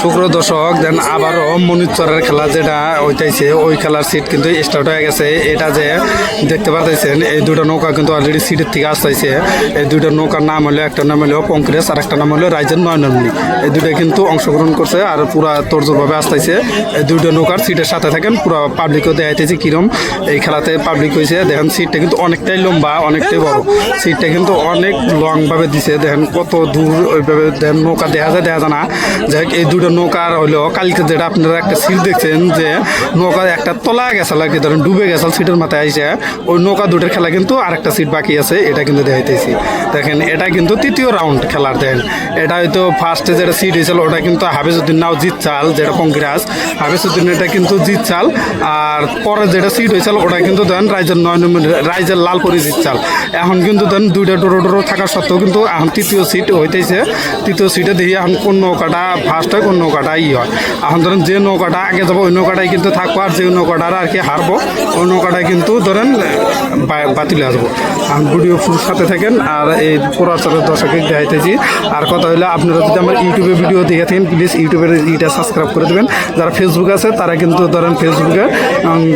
শুক্র দশক দেন আবারও মনিচরের খেলা যেটা ওইটাইছে ওই খেলার সিট কিন্তু স্টার্ট হয়ে গেছে। এটা যে দেখতে পাচ্ছেন এই দুটো নৌকা কিন্তু অলরেডি সিটের থেকে আসতেছে এই দুটো নৌকার নাম হলো, একটা নাম হলো পঙ্করেস আর একটা নাম হলো রাইজেন নয়নমণি এই দুটো কিন্তু অংশগ্রহণ করছে আর পুরা তোরজোরভাবে আসতেছে এই দুটো নৌকার সিটের সাথে থাকেন, পুরো পাবলিকও দেখাইতেছে কিরম এই খেলাতে পাবলিক হয়েছে দেখেন সিটটা কিন্তু অনেকটাই লম্বা, অনেকটাই বড়। সিটটা কিন্তু অনেক লংভাবে দিছে। দেখেন কত দূর ওইভাবে, দেখেন নৌকা দেখা যায় দেখা যায় না। যাই এই দুটো নৌকার হইল, কালকে যেটা আপনারা একটা সিট দেখছেন যে নৌকা একটা তলা গেছে কি, ধরেন ডুবে গেছে সিটের মাথায় আইসে, ওই নৌকা দুটোর খেলা কিন্তু আরেকটা সিট বাকি আছে, এটা কিন্তু দেখাইতেছি। দেখেন, এটা কিন্তু তৃতীয় রাউন্ড খেলার দেন এটা হয়তো ফার্স্টে যেটা সিট হয়েছিল ওটা কিন্তু হাফিজুদ্দিন নাও জিত চাল যেটা পঙ্কিরাজ। হাফিজুদ্দিন এটা কিন্তু জিত চাল আর পরে যেটা সিট হয়েছিল ওটা কিন্তু দেন রাইজের নয় নম্বর, রাইজের লালপুরি জিত চাল এখন কিন্তু দেন দুইটা ডোরো ডোরো থাকা সত্ত্বেও কিন্তু এখন তৃতীয় সিট হইতেছে। তৃতীয় সিটে দেখি এখন কোন নৌকাটা ফার্স্ট হয়, কোন নৌকাটা ই হয়। এখন ধরেন যে নৌকাটা আগে যাব, ওই নৌকাটাই কিন্তু থাকব আর যে নৌকাটা আর কি হারবো, ওই নৌকাটাই কিন্তু ধরেন বাতিল আসব। এখন ভিডিও ফুল সাথে থাকেন আর এই পুরাচারের দর্শকে দেখাইতেছি। আর কথা হলো আপনারা যদি আমার ইউটিউবে ভিডিও দেখে থাকেন প্লিজ ইউটিউবের ইটা সাবস্ক্রাইব করে দেবেন। যারা ফেসবুক আছে, তারা কিন্তু ধরেন ফেসবুকে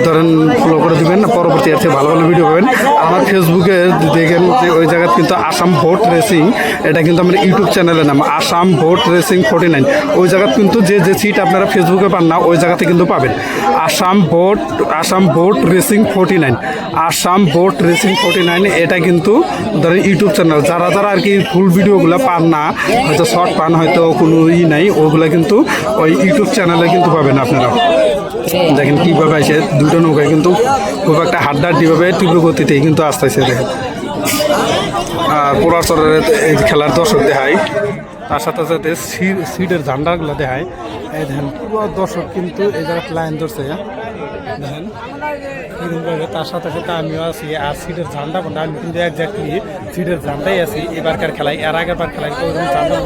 ধরেন ফলো করে দিবেন। পরবর্তী আছে ভালো ভালো ভিডিও পাবেন। আমার ফেসবুকে দেখেন যে ওই জায়গায় কিন্তু আসাম ভোট রেসিং এটা কিন্তু আমার ইউটিউব চ্যানেলের নাম Assam boat racing forty nine ওই জায়গায় কিন্তু যে যে সিট আপনারা ফেসবুকে পান না, ওই জায়গাতে কিন্তু পাবেন। Assam boat Assam boat racing forty nine Assam boat racing forty nine এটা কিন্তু ধরেন ইউটিউব চ্যানেল যারা যারা আর কি ফুল ভিডিওগুলো পান না, হয়তো শর্ট পান, হয়তো কোনো ই নাই, ওগুলো কিন্তু ওই ইউটিউব চ্যানেলে কিন্তু পাবেন আপনারা। দেখেন কীভাবে আসে, দুটো নৌকায় কিন্তু খুব একটা হাড্ডাহাড্ডিভাবে তীব্র গতিতেই কিন্তু আসতেছে, দেখেন। আর এই খেলার দর্শক দেখায় তার সাথে সাথে সি- সিটের ঝান্ডাগুলো দেখায়। এই দেখেন, পুরো দর্শক কিন্তু এই জায়গায় লাইন ধরছে দেখেন তার সাথে সাথে আমিও আছি, আর সিটের ঝান্ডা কোনটা আমি কিন্তু একজাক্টলি সিটের ঝান্ডাই আছি, এবারকার খেলায় এর আগের বার খেলায় ঝান্ডা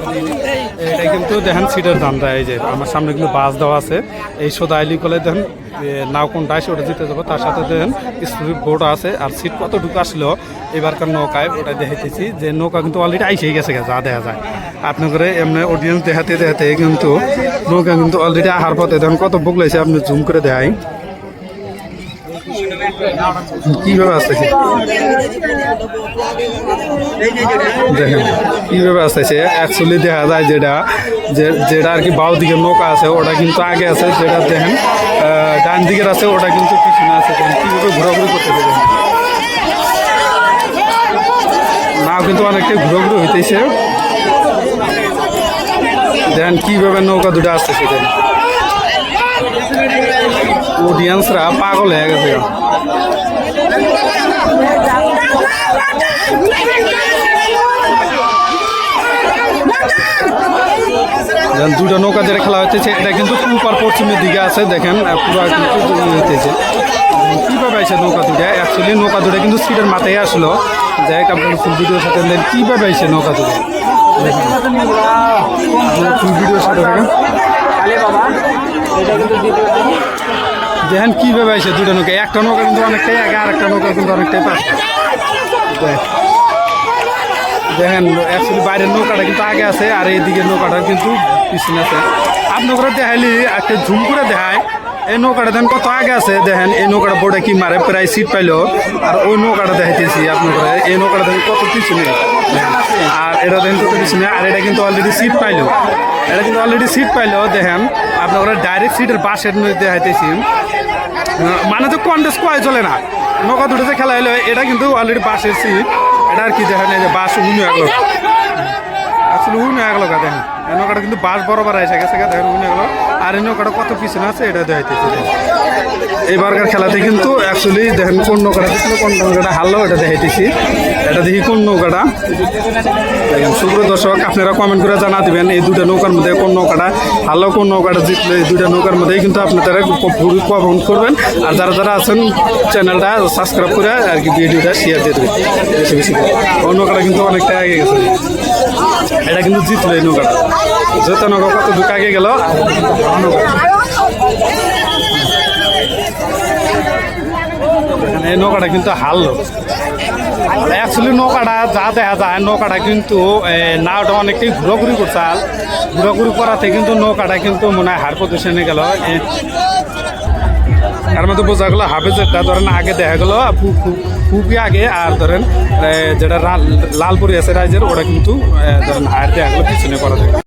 এটা কিন্তু দেখেন সিটের ঝান্ডা, এই যে আমার সামনে কিন্তু বাস দেওয়া আছে। এই সোদা আইলি কলে দেখেন নাও কোনটা আসে, ওটা জিতে যাব। তার সাথে দেখেন স্পিড বোর্ড আছে, আর সিট কতটুকু আসলো, এবারকার নৌকায় ওটা দেখাইতেছি, যে নৌকা কিন্তু অলরেডি আইসেই গেছে যা দেখা যায়। আপনাদের এমনি অডিয়েন্স দেখাতে দেখাতে কিন্তু নৌকা কিন্তু অলরেডি আহার পথে দেখেন কত বুক লাগছে আপনি জুম করে দেখাই। কীভাবে আসতেছে দেখেন কীভাবে আসতেছে অ্যাকচুয়ালি দেখা যায় যেটা যেটা আর কি বাউ দিকে নৌকা আছে, ওটা কিন্তু আগে আছে, যেটা দেখেন ডান দিকের আছে, ওটা কিন্তু পিছনে আছে। কীভাবে ঘোরাঘুরি করতেছে দেখেন। নাও কিন্তু অনেকটাই ঘুরাঘুরি হইতেছে। দেখেন কীভাবে নৌকা দুটো আসছে দেখেন অডিয়েন্সরা পাগল হয়ে গেছে। দুটো নৌকা যেটা খেলা হচ্ছে এটা কিন্তু পূর্ব পশ্চিমের দিকে আছে, দেখেন পুরো কিন্তু ই হইতেছে। কীভাবে আছে নৌকা দুটা? অ্যাকচুয়ালি নৌকা দুটা কিন্তু সিটের মাথায় আসলো। যাই হোক, আপনার ফুল ভিডিওর সাথে কীভাবে আছে নৌকা দুটা? ভিডিওর সাথে দেখেন দেখেন কীভাবে আছে দুটো নৌকা। একটা নৌকা কিন্তু অনেকটাই আগে, আর একটা নৌকা কিন্তু অনেকটাই পাশে। দেখ। দেখেন অ্যাকচুয়ালি বাইরের নৌকাটা কিন্তু আগে আছে, আর এইদিকে নৌকাটা কিন্তু পিছনে আছে। আপনার দেখাইলি, একটা ঝুম করে দেখায়। এই নৌকাটা দেখেন কত আগে আছে, দেখেন এই নৌকাটা বোর্ডে কি মারে, প্রায় সিট পাইলো। আর ওই নৌকাটা দেখাইতেছি আপনার এই নৌকাটা দেখেন কত পিছনে। আর এটা দেখেন কত পিছনে, আর এটা কিন্তু অলরেডি সিট পাইলো। এটা কিন্তু অলরেডি সিট পাইলো, দেখেন। আপনার ডাইরেক্ট সিটের বাসের দেখাইতেছি। মানে তো কন্টেস্ট কয় চলে না। নৌকা দুটোতে খেলা হলো এটা কিন্তু অলরেডি বাসের সিট এটা আর কি দেখেন, এই যে বাস উনি আগলো। আসলে উনি আগলো গা, দেখেন। এই নৌকাটা কিন্তু বাস বরাবর এসে গেছে দেখেন উনি আগলো আর এই নৌকাটা কত পিছনে আছে, এটা দেখাইতেছে। এবারকার খেলাতে কিন্তু অ্যাকচুয়ালি দেখেন কোন নৌকাটা জিতলো কোন নৌকাটা হারলো, এটা দেখাইতেছি। এটা দেখি কোন নৌকাটা। সুপ্রিয় দর্শক, আপনারা কমেন্ট করে জানা দিবেন এই দুটো নৌকার মধ্যে কোন নৌকাটা হারলো, কোন নৌকাটা জিতলো, এই দুটো নৌকার মধ্যেই কিন্তু আপনারা কমেন্ট করবেন। আর যারা যারা আছেন চ্যানেলটা সাবস্ক্রাইব করে আর কি ভিডিওটা শেয়ার দিয়ে দেবেন। বেশি বেশি ওই নৌকাটা কিন্তু অনেকটা আগে গেছে। এটা কিন্তু জিতলো এই নৌকাটা। যেহেতু নৌকা কত দুঃখ আগে গেল? এই নৌকাটা কিন্তু হারলো। অ্যাকচুয়ালি নৌকাটা যা দেখা যায়, নৌকাটা কিন্তু নাওটা অনেকটাই ঘুরাঘুরি করছে। ঘোরাঘুরি করাতে কিন্তু নৌকাটা কিন্তু মনে হয় হার পজিশনে গেল। এর মধ্যে বোঝা গেলো হাফেজেরটা ধরেন আগে দেখা গেলো খুবই আগে, আর ধরেন যেটা লাল- লালপুরি আছে রাইজের, ওটা কিন্তু ধরেন হায়ার দেখা গেলো, পিছনে করা যায়।